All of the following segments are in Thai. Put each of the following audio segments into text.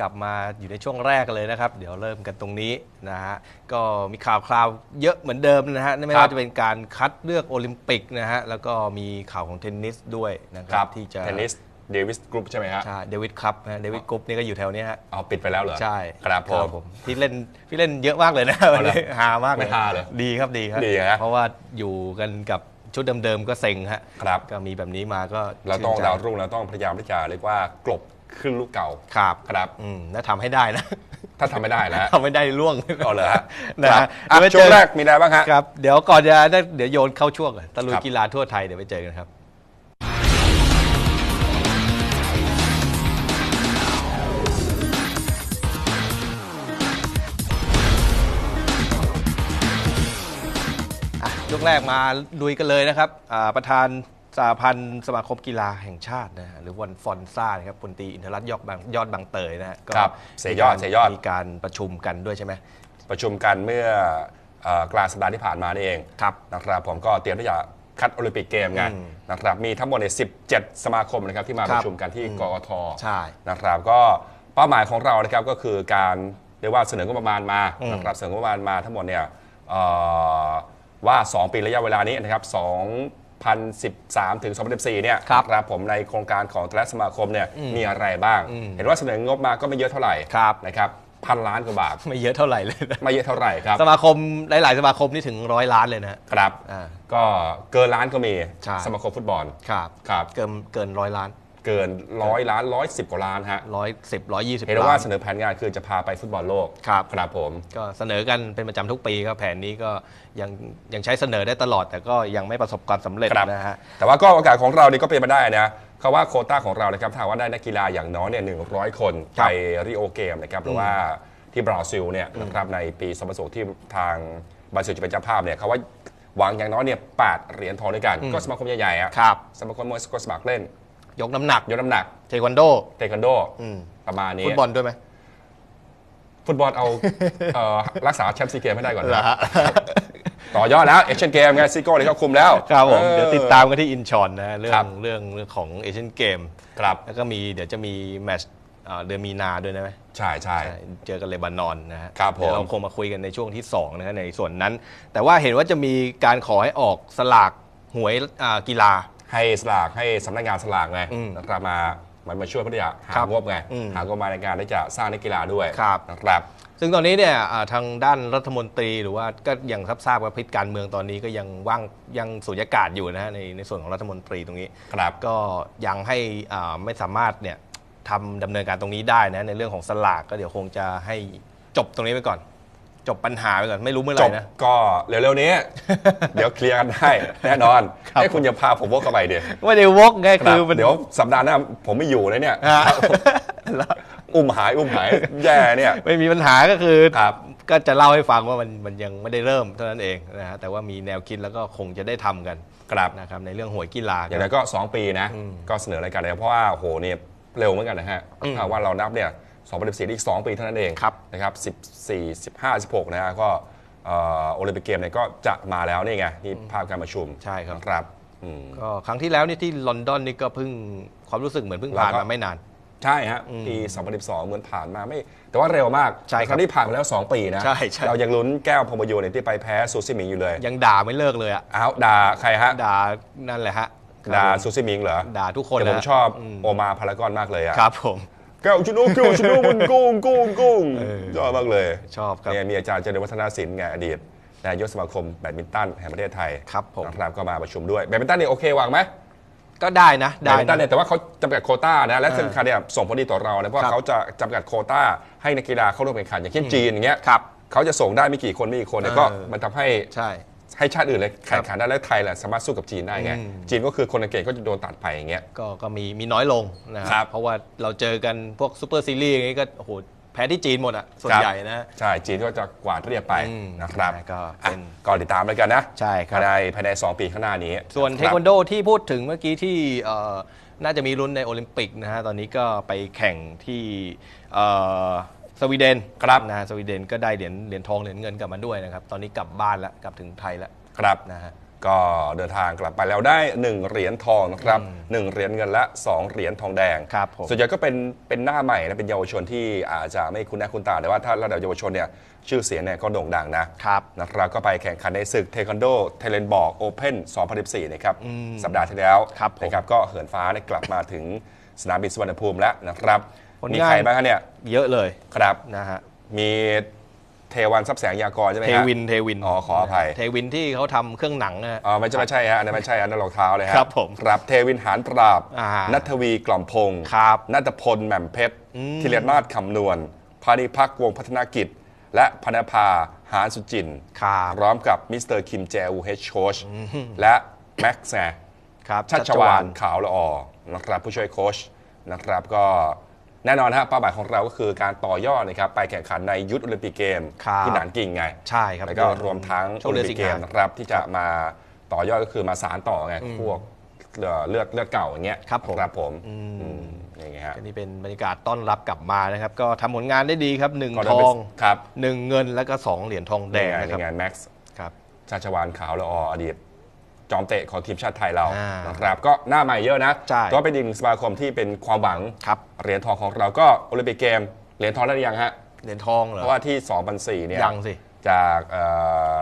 กลับมาอยู่ในช่วงแรกกันเลยนะครับ เดี๋ยวเริ่มกันตรงนี้นะฮะก็มีข่าวคราวเยอะเหมือนเดิมนะฮะไม่ครัว่าบจะเป็นการคัดเลือกโอลิมปิกนะฮะแล้วก็มีข่าวของเทนนิสด้วยนะคครัรับบที่จะเทนนิสเดวิสกรุ๊ปใช่ไหมฮะ ใช่เดวิดครับนะเดวิดกรุ๊ปนี่ก็อยู่แถวเนี้ยฮะเอาปิดไปแล้วเหรอใช่ครับผม พี่เล่นพี่เล่นเยอะมากเลยนะเอาวันเหรอนี้ฮามากเลยไม่ฮาเหรอดีครับดีครับดีนะเพราะว่าอยู่กันกับชุดเดิมๆก็เซ็งฮะครับ ก็มีแบบนี้มาก็เราต้องชื่นใจ ดาวรุ่งเราต้องพยายามที่จะเรียกว่ากลบ ขึ้นลูกเก่าครับครับอืมแล้วทำให้ได้นะ ถ้าทำไม่ได้นะฮะทำไม่ได้ล่วงเอาเลยฮะนะครับฮะอะเดี๋ยวไปช่วงเจอแรกมีอะไรบ้างฮะ ครับเดี๋ยวก่อนจะได้เดี๋ยวโยนเข้าช่วงก่อนตะลุยครับ กีฬาทั่วไทยเดี๋ยวไปเจอกันครับ อะช่วงแรกมาลุยกันเลยนะครับอ่าประธาน สาพันธ์สมาคมกีฬาแห่งชาตินะฮะหรือวันฟอนซ่านะครับพลตรีอินทรัตน์ยอดบางยอดบางเตยนะฮะก็ครับเสยยอดมีการเสยยอด มีการประชุมกันด้วยใช่ไหมประชุมกันเมื่อเอ่อกลางสัปดาห์ที่ผ่านมานี่เองครับ นะครับผมก็เตรียมที่จะคัดโอลิมปิกเกมไงอืมนะครับมีทั้งหมดใน17 สมาคมนะครับที่มาคปรับระชุมกันที่กกทใช่นะครับก็เป้าหมายของเรานะครับก็คือการเรียกว่าเสนองบประมาณมาอืม นะครับเสนองบประมาณมาทั้งหมดเนี่ยเอ่อว่า 2 ปีระยะเวลานี้นะครับ 2013 ถึง 2014 เนี่ยครับนะครับผมในโครงการของแต่ละสมาคมเนี่ยมีอะไรบ้าง เห็นว่าเสนองบมาก็ไม่เยอะเท่าไหร่ครับ นะครับพันล้านกว่าบาทไม่เยอะเท่าไหร่เลยนะไม่เยอะเท่าไหร่ครับ สมาคมหลาย ๆ สมาคมนี่ถึงร้อยล้านเลยนะฮะครับ อ่า ก็เกินล้านก็มีใช่ สมาคมฟุตบอลครับ ครับ เกินเกินร้อยล้าน เกินร้อยล้านร้อยสิบกว่าล้านฮะร้อยสิบร้อยยี่สิบเห็นล้าว่านเสนอแผนงานคือจะพาไปฟุตบอลโลกครับครับผม ก็เสนอกันเป็นประจำทุกปีครับแผนนี้ก็ยังยังใช้เสนอได้ตลอด แต่ก็ยังไม่ประสบความสำเร็จครับนะฮะแต่ว่าก็โอกาสของเรานี่ก็เป็นมาได้นะเขาว่าโควต้าของเรานะครับถ้าหากว่าได้นักกีฬาอย่างน้อยเนี่ยหนึ่งร้อยคนครัไปบริโอเกมนะครับหรือว่าที่บราซิลเนี่ยนะครับในปี2020ที่ทางบราซิลจะเป็นเจ้าภาพเนี่ยเขาว่าหวังอย่างน้อยเนี่ยแปดเหรียญทองด้วยกัน ก็สมาคมใหญ่ๆอะครับสมาคมมวยก็สมัครเล่น ยกน้ำหนัก ยกน้ำหนัก เทควันโดเทควันโดอืมประมาณนี้ ฟุตบอลด้วยไหมฟุตบอลเอาเอ่อรักษาแชมป์ซีเกมให้ได้ก่อนเหรอนะฮะ ต่อยอดแล้วเอเชียนเกมไงซิโก้เนี่ยเขาคุมแล้วครับผมออเดี๋ยวติดตามกันที่อินชอนนะฮะเรื่อครังบเรื่องเรื่องของเอเชียนเกม ครับแล้วก็มีเดี๋ยวจะมีแมตช์อ่าเดือนมีนาด้วยนะไหม ใช่ใช่ ใช่เจอกันเลบานอนนะฮะครับผม เดี๋ยวเราคงมาคุยกันในช่วงที่2นะฮะในส่วนนั้น แต่ว่าเห็นว่าจะมีการขอให้ออกสลากหวยอ่ากีฬา ให้สลากให้สำนักงานสลากไงอืมนะครับมามันมาช่วยเพื่อที่จะหาครับงบไงอืม หางบมาในการที่จะสร้างนักกีฬาด้วยครับ นะครับ ซึ่งตอนนี้เนี่ยอ่าทางด้านรัฐมนตรีหรือว่าก็ยังทราบทราบว่าพิษการเมืองตอนนี้ก็ยังว่างยังสูญญากาศอยู่นะฮะในในส่วนของรัฐมนตรีตรงนี้ ครับ ก็ยังให้อ่าไม่สามารถเนี่ยทำดำเนินการตรงนี้ได้นะในเรื่องของสลากก็เดี๋ยวคงจะให้จบตรงนี้ไปก่อน จบปัญหาไปก่อนไม่รู้เมื่อไหจร่บนะ ก็เร็วๆนี้ เดี๋ยวเคลียร์กันได้แน่นอนครับ ให้คุณอย่าพาผมวกเข้าไปเดี๋ยวไม่ได้วกไงคือมันเดี๋ยวสัปดาห์หน้าผมไม่อยู่เลยเนี่ยอ่าอุ้มหายอุ้มหายแย่เนี่ยไม่มีปัญหาก็คือ ครับ ก็จะเล่าให้ฟังว่ามันมันยังไม่ได้เริ่มเท่านั้นเองนะฮะแต่ว่ามีแนวคิดแล้วก็คงจะได้ทำกันครับ นะครับในเรื่องหวยกีฬาอย่างไรก็ 2 ปีนะ ก็เสนอรายการเลยเพราะว่าโหเนี่ยเร็วเหมือนกันนะฮะถ้าว่าเรานับเนี่ย 2014อีก 2 ปีเท่านั้นเองครับนะครับ14 15 16นะฮะก็เอ่อโอลิมปิกเกมเนี่ยก็จะมาแล้วนี่ไงนี่ภาพการประชุมใช่ครับนะครับอืมก็ครั้งที่แล้วนี่ที่ลอนดอนนี่ก็เพิ่งความรู้สึกเหมือนเพิ่งผ่านแล้วก็มาไม่นาน ใช่ฮะปี2012 เหมือนผ่านมาไม่ แต่ว่าเร็วมากใช่ครับครั้งที่ผ่านมาแล้ว 2 ปีนะใช่ใช่เรายังลุ้นแก้วพรหมโยนเนี่ยที่ไปแพ้ซูซิมิงอยู่เลย ยังด่าไม่เลิกเลยอะอ้าวด่าใครฮะด่านั่นแหละฮะด่าครับผมซูซิมิงเหรอด่าทุกคนแต่ผมนะชอบมโอมาพารากอนมากเลยอะครับผม แก้วชโนแก้วชโนมันกุ้งกุ้งกุ้งเออชอบมากเลยชอบครับเนี่ยมีอาจารย์เจริญวัฒนศิลป์ไงอดีตนายกสมาคมแบดมินตันแห่งประเทศไทยครับผมนะครับก็มาประชุมด้วยแบดมินตันนี่โอเควางไหมก็ได้นะแบได้ดมินตันเนี่ยแต่ว่าเขาจำกัดโควต้านะและอ่าสำคัญเนี่ยส่งผลดีต่อเรานะเพราะครับเขาจะจำกัดโควต้าให้นักกีฬาเข้าร่วมแข่งขันอย่างเช่นจีนอย่างเงี้ยครับเขาจะส่งได้ไม่กี่คนไม่กี่คนเนี่ยก็เออมันทำให้ ใช่ให้ชาติอื่นเลยแข่งขันได้และไทยแหละสามารถสู้กับจีนได้ไงอืมจีนก็คือคนเก่งก็จะโดนตัดไปอย่างเงี้ยก็ก็มีมีน้อยลงนะคครัรับเพราะว่าเราเจอกันพวกซูเปอร์ซีรีส์อย่างนี้ก็โอ้โหแพ้ที่จีนหมดอะส่วนครับใหญ่นะ ใช่ จีนก็จะกวาดเรียบไปอืมนะครับก็อะเป็นก็ติดตามแล้วกันนะใช่ครับ ภายในภายใน 2 ปีข้างหน้านี้ส่วนเทรับควันโดที่พูดถึงเมื่อกี้ที่เอ่อน่าจะมีลุ้นในโอลิมปิกนะฮะ ตอนนี้ก็ไปแข่งที่เอ่อ สวีเดนครับ นะฮะสวีเดนก็ได้เหรียญเหรียญทองเหรียญเงินกลับมาด้วยนะครับตอนนี้กลับบ้านแล้วกลับถึงไทยแล้วครับ นะฮะ ก็เดินทางกลับไปแล้วได้ 1 เหรียญทองนะครับหนึ่งเหรียญเงินและ 2 เหรียญทองแดง ครับผม ส่วนใหญ่ก็เป็นเป็นหน้าใหม่นะเป็นเยาวชนที่อาจจะไม่คุ้นหน้าคุ้นตาแต่ว่าถ้าระดับเยาวชนเนี่ยชื่อเสียงเนี่ยก็โด่งดังนะครับ นะครับก็ไปแข่งขันในศึกเทควันโดเทเลนบอกโอเพน2014นะครับสัปดาห์ที่แล้วครับผม นะครับก็เหินฟ้าเนี่ยกลับมาถึงสนามบินสุวรรณภูมิแล้วนะครับ ผลมีงาน ใครบ้างคะเนี่ยเยอะเลยครับนะฮะมีเทวันทรัพย์แสงยากรใช่ไหมเทฮะ วินเทวินอ๋อขออภัย เทวินที่เขาทำเครื่องหนังนะฮะ อ๋อไม่ใช่ไม่ใช่ฮะอันนั้นไม่ใช่อันนั้นรองเท้าเลยฮะครับผมครับเทวินหานปราบอ่านัทวีกล่อมพงศ์ครับ นัทพลแหม่มเพชรธีรนาถคำนวณพานิพักษ์วงศ์พัฒนากิจ และพนภาหานสุจินทร์ครับ พร้อมกับมิสเตอร์คิมแจวูเฮดโชชและ แม็กซ์แซ ครับชัชวานขาวละออนะครับผู้ช่วยโค้ชนะครับก็ แน่นอนฮะเป้าหมายของเราก็คือการต่อยอดนะครับไปแข่งขันในยุทธโอลิมปิกเกมครับที่หนานกิ่งไงใช่ครับแล้วก็รวมทั้งช่วงเดือนโอลิมปิกเกมสิงหานะครับที่จะมาต่อยอดก็คือมาสารต่อไงพวกเอ่อเลือดเลือดเก่าอย่างเงี้ยครับผม ครับผมอืมอย่างเงี้ยฮะอันนี้เป็นบรรยากาศต้อนรับกลับมานะครับ ก็ทำผลงานได้ดีครับหนึ่งก็ทได้อไปงครับหนึ่งเงินแล้วก็สองเหรียญทองแดแดงงนะในครับงานแม็กซ์ ครับ ชาชวานขาวละอออดีต จอมเตะของทีมชาติไทยเราอ่านนะครับก็หน้าใหม่เยอะนะใช่ก็เป็นอีกหนึ่งสมาคมที่เป็นความหวังครับเหรียญทองของเราก็โอลิมปิกเกมเหรียญทองได้หรือยังฮะเหรียญทองเหรอเพราะว่าที่2004เนี่ยยังสิจากเอ่อ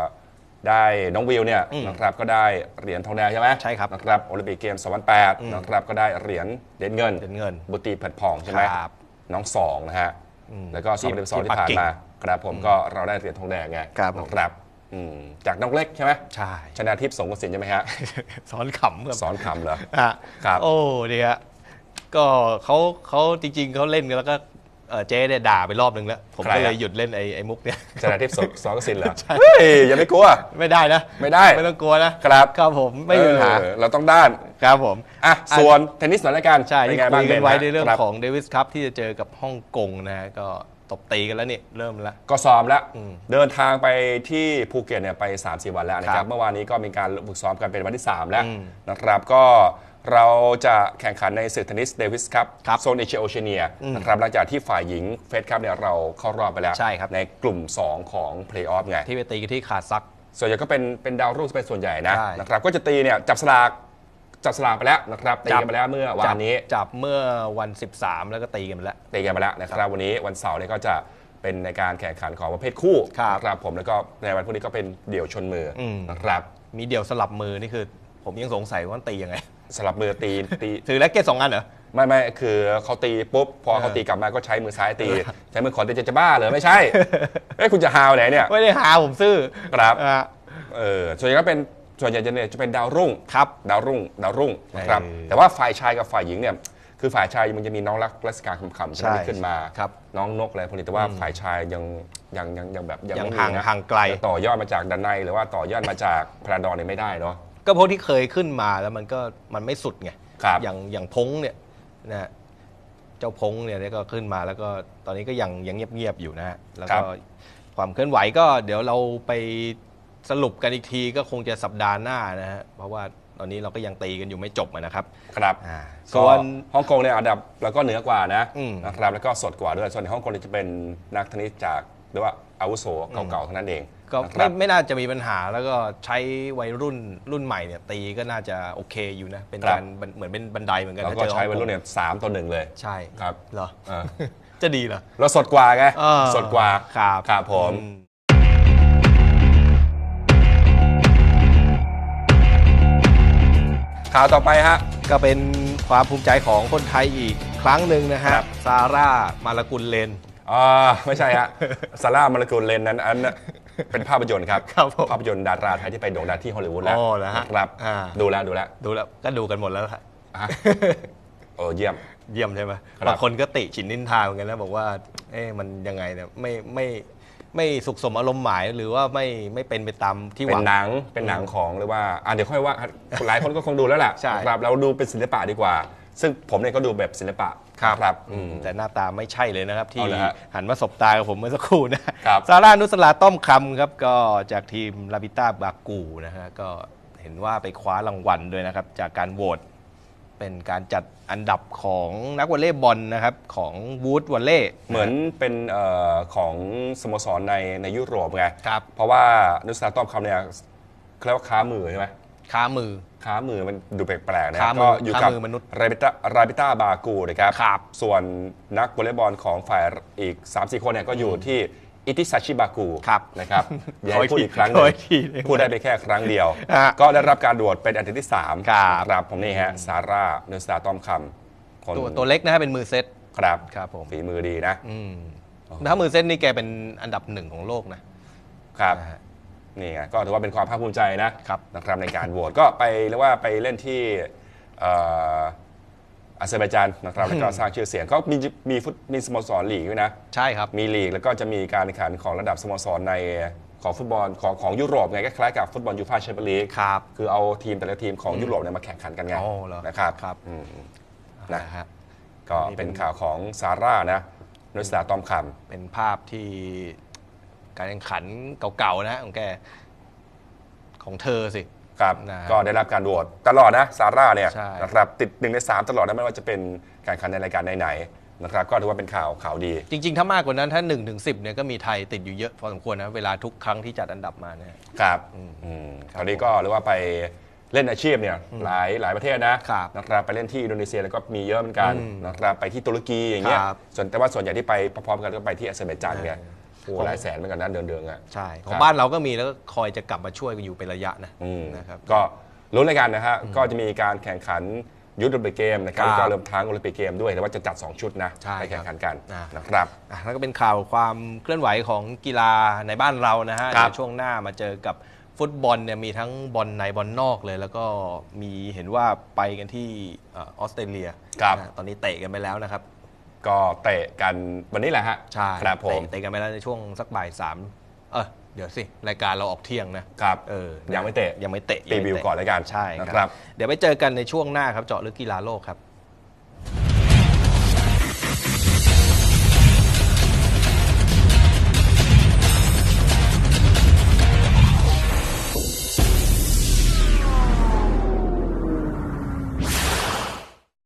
ได้น้องวิวเนี่ยอืมนะครับก็ได้เหรียญทองแดงใช่ไหมใช่ครับนะครับโอลิมปิกเกม2008นะครับก็ได้เหรียญเหรียญเงินเหรียญเงิน บุตรีเผัดผ่องใช่ไหมครับน้องสองนะฮะอืมแล้วก็ที่2012ที่ที่ปักผ่านกิ่งมาครับผมก็เราได้เหรียญทองแดงไงครับผมนะครับ อืมจากน้องเล็กใช่ไหมใช่ ชนะทิพย์สงกระสินใช่ไหมฮะ สอนขำครับสอนคำเหรอ อะครับ โอ้เนี่ยฮะก็เขาเขาจริง ๆเขาเล่นกันแล้วก็เอ่อเจ๊เนี่ยด่าไปรอบหนึ่งแล้ว ผมใครก็อะ เลยหยุดเล่นไอ้ไอ้มุกเนี่ย ชนะทิพย์สงสอนกระสินเหรอ เฮ้ยอย่าไปกลัว ไม่ได้นะไม่ได้ ไม่ต้องกลัวนะครับครับผมไม่มีปัญหาเออเราต้องด้าน ครับผม อะ ส่วนเทนนิสหน่อยละกันใช่เป็ที่ไงคุบ้างยกันไว้บในเรื่องคบของเดวิสครับที่จะเจอกับฮ่องกงนะฮะก็ ตบตีกันแล้วนี่เริ่มแล้ว ก็ซ้อมแล้วอืมเดินทางไปที่ภูเก็ตเนี่ยไป 3 4 วันแล้วนะคครัรับบเมื่อวานนี้ก็มีการฝึกซ้อมกันเป็นวันที่ 3 แล้วอืมนะครับก็เราจะแข่งขันในศึกเทนนิสเดวิสครับครับโซนเอเชียโอเชียเนียอืมนะครับหลังจากที่ฝ่ายหญิงเฟสครับเนี่ยเราเข้ารอบไปแล้วใช่ครับในกลุ่ม 2 ของเพลย์ออฟไงที่ไปตีกันที่ขาดซัก ส่วนใหญ่ก็เป็นเป็นดาวรุ่งเป็นส่วนใหญ่นะใช่นะครับก็จะตีเนี่ยจับสลาก จับสลากไปแล้วนะครับตีกันไปแล้วเมื่อวานนี้จับจับเมื่อวัน 13 แล้วก็ตีกันไปแล้วตีกันไปแล้วนะครับวันนี้วันเสาร์เนี่ยก็จะเป็นในการแข่งขันของประเภทคู่ครับนะครับผมแล้วก็ในวันพรุ่งนี้ก็เป็นเดี่ยวชนมืออมนะครับมีเดี่ยวสลับมือนี่คือ ผมยังสงสัยว่ามันตียังไง สลับมือตีตีถือแล็กเก็ตสองอันเหรอไม่ไม่คือเขาตีปุ๊บพอเออเขาตีกลับมาก็ใช้มือซ้ายตี ใช้มือขวาตีจะจะบ้าเหรอไม่ใช่เอ้ยคุณจะฮาวไหนเนี่ยไม่ได้หาผมซื่อครับอะเออส่วนใหญ่ก็เป็น ส่วนใหญ่จะเนี่ยจะเป็นดาวรุ่งครับดาวรุ่งดาวรุ่งนะครับเออแต่ว่าฝ่ายชายกับฝ่ายหญิงเนี่ยคือฝ่ายชายมันจะมีน้องรักรัศการคำๆใช่ไหมใช่ที่ขึ้นมาครับน้องนกอะไรพวกนี้แต่ว่าฝ่ายชายยังยังยังยังแบบยังยังไม่มีห่างนะห่างไกลจะต่อยอดมาจากดันในหรือว่าต่อยอดมาจากพระดอนเนี่ยไม่ได้เนาะก็เพราะที่เคยขึ้นมาแล้วมันก็มันไม่สุดไงครับอย่างอย่างพงเนี่ยนะฮะเจ้าพงเนี่ยก็ขึ้นมาแล้วก็ตอนนี้ก็ยังยังเงียบๆอยู่นะฮะแล้วครัก็บความเคลื่อนไหวก็เดี๋ยวเราไป สรุปกันอีกทีก็คงจะสัปดาห์หน้านะฮะเพราะว่าตอนนี้เราก็ยังตีกันอยู่ไม่จบอะนะครับครับอ่าส่ส่ววน นฮ่องกงเนี่ยอันดับแล้วก็เหนือกว่านะอืม นะครับแล้วก็สดกว่าด้วยส่วนในฮ่องกงเนี่ยจะเป็นนักเทนนิสจากหรือว่าอาวุโสเก่าๆเท่านั้นเองก็นะคไม่รับ ไม่น่าจะมีปัญหาแล้วก็ใช้วัยรุ่นรุ่นใหม่เนี่ยตีก็น่าจะโอเคอยู่นะ เป็นครับ การบันเหมือนเป็นบันไดเหมือนกันแล้วถ้าก็เจอใช้วัยรุ่นฮ่องกงเนี่ยสามต่อหนึ่งเลย ใช่ครับ เหรอเออจะดีเหรอเราสดกว่าไงเออสดกว่าครับ ครับผม อืม ข่าวต่อไปฮะ ก็เป็นความภูมิใจของคนไทยอีกครั้งหนึ่งนะฮะ ครับ ซาร่ามาลากุลเลน อ่าไม่ใช่ฮะซาร่ามาลากูลเลนนั้นอันน่ะเป็นภาพยนตร์ครับ ครับผมภาพยนตร์ดาราไทยที่ไปโด่งดังที่ฮอลลีวูดแล้วอ๋อเหรอฮะครับ อ่า ดูแล้วดูแล้วดูแล้วก็ดูกันหมดแล้วครับอะโอ้เยี่ยม เยี่ยมใช่ไหมครับ บางคนก็ติฉินนินทาเหมือนกันนะบอกว่า เอ๊ะมันยังไงเนี่ยไม่ไม่ ไม่สุขสมอารมณ์หมายหรือว่าไม่ไม่เป็นไปตามที่หเป็วังนหนังเป็นหนังของหรือว่าอะเดี๋ยวค่อยว่าหลายคนก็คงดูแล้วแหละใช่ครับเราดูเป็นศิลปะดีกว่า ซึ่งผมเนี่ยก็ดูแบบศิลปะครับอืม แต่หน้าตาไม่ใช่เลยนะครับ ที่เอาเหรอฮะหันมาสบตากับผมเมื่อสักครู่นะครับ ซาร่านุสลาต้อมคำครับ ก็จากทีมลาบิต้าบากูนะฮะก็เห็นว่าไปคว้ารางวัลด้วยนะครับ จากการโหวต เป็นการจัดอันดับของนักวอลเลย์บอลนะครับของวูดวอลเล่เหมือนเป็นเอ่อของสโมสรในในยุโรปไงครับ เพราะว่านุสราต้อมคำเนี่ยเขาเรียกว่าค้ามือใช่ไหมค้ามือ ค้ามือมันดูแปลกๆนะค้ามือก็อยู่กับค้ามือมนุษย์ราบิต้าราบิต้าบากูนะครับ ครับส่วนนักวอลเลย์บอลของฝ่ายอีก 3-4 คนเนี่ยก็อยู่ที่ อิติซาชิบากูครับนะครับอย่าขอให้อีกพูดทีอีกครั้งหขนึองอีกทีได้ไหมพูดได้ไปแค่ครั้งเดียวฮะก็ได้รับการโหวตเป็นอันดับที่3ครับครับผมนี่ฮะซาร่าเนสตาต้อมคำคนตัวตัวเล็กนะฮะเป็นมือเซตครับครับผมฝีมือดีนะอืมถ้ามือเซตนี่แกเป็นอันดับหนึ่งของโลกนะครับนะฮะนี่ไงก็ถือว่าเป็นความภาคภูมิใจนะครับนะครับในการโหวตก็ไปเรียกว่าไปเล่นที่เอ่ออาเซอร์ไบจานนะครับแล้วก็สร้างชื่อเสียงก็มีมีฟุตมีสโมสรลีกด้วยนะ ใช่ครับ มีลีกแล้วก็จะมีการแข่งขันของระดับสโมสรในของฟุตบอลของของยุโรปไงก็คล้ายกับฟุตบอลยูฟ่าแชมเปี้ยนลีกครับคือเอาทีมแต่ละทีมของยุโรปเนี่ยมาแข่งขันกันไงอ๋อเหรอนะครับครับอืมนะนะฮะก็เป็นข่าวของซาร่านะนุสตาตอมคเป็นภาพที่การแข่งขันเก่าๆนะของแกของเธอสิำ ครับนะฮะ ก็ได้รับการโหวตตลอดนะซาร่าเนี่ยใช่ นะครับติดหนึ่งในสามตลอดนะไม่ว่าจะเป็นการแข่งขันในรายการไหนๆนะครับก็ถือว่าเป็นข่าวข่าวดี จริง ๆ ถ้ามากกว่านั้นถ้า1นถึงสิเนี่ยก็มีไทยติดอยู่เยอะพอสมควรนะเวลาทุกครั้งที่จัดอันดับมาเนี่ย ครับอืมครับตอนนี้ก็เรียกว่าไปเล่นอาชีพเนี่ยหลายหลายประเทศนะครับนะครับไปเล่นที่อินโดนีเซียแล้วก็มีเยอะเหมือนกันนะครับไปที่ตุรกีอย่างเงี้ยครับส่วนแต่ว่าส่วนใหญ่ที่ไปพร้อมๆกันก็ไปที่อาเซอร์ไบจานเนี่ยเออ โอ้โหหลายแสนเหมือนกันนะเดือนๆอะ ใช่ขคอรังบบ้านเราก็มีแล้วก็คอยจะกลับมาช่วยกันอยู่เป็นระยะนะอืมนะครับ ก็ลุ้นเลยกันนะฮะก็จะมีการแข่งขันยุทธโอลิมปิกเกมนะครับครับแล้วก็เริ่มทั้งโอลิมปิกเกมด้วยแต่ว่าจะจัด 2 ชุดนะใช่ไปแข่งขันกันอ่านนะครับ อะแล้วก็เป็นข่าวความเคลื่อนไหวของกีฬาในบ้านเรานะฮะครับ เดี๋ยวช่วงหน้ามาเจอกับฟุตบอลเนี่ยมีทั้งบอลในบอลนอกเลย แล้วก็มีเห็นว่าไปกันที่เออออสเตรเลียครับ นะตอนนี้เตะกันไปแล้วนะครับ ก็เตะกันวันนี้แหละฮะใช่ครับผมเตะเตะกันไปแล้วในช่วงสักบ่ายสามเออเดี๋ยวสิรายการเราออกเที่ยงนะครับเออยังไม่เตะยังไม่เตะรีวิวยังไม่เตะก่อนแล้วกันใช่นะคครัรับบเดี๋ยวไปเจอกันในช่วงหน้าครับเจาะลึกกีฬาโลกครับ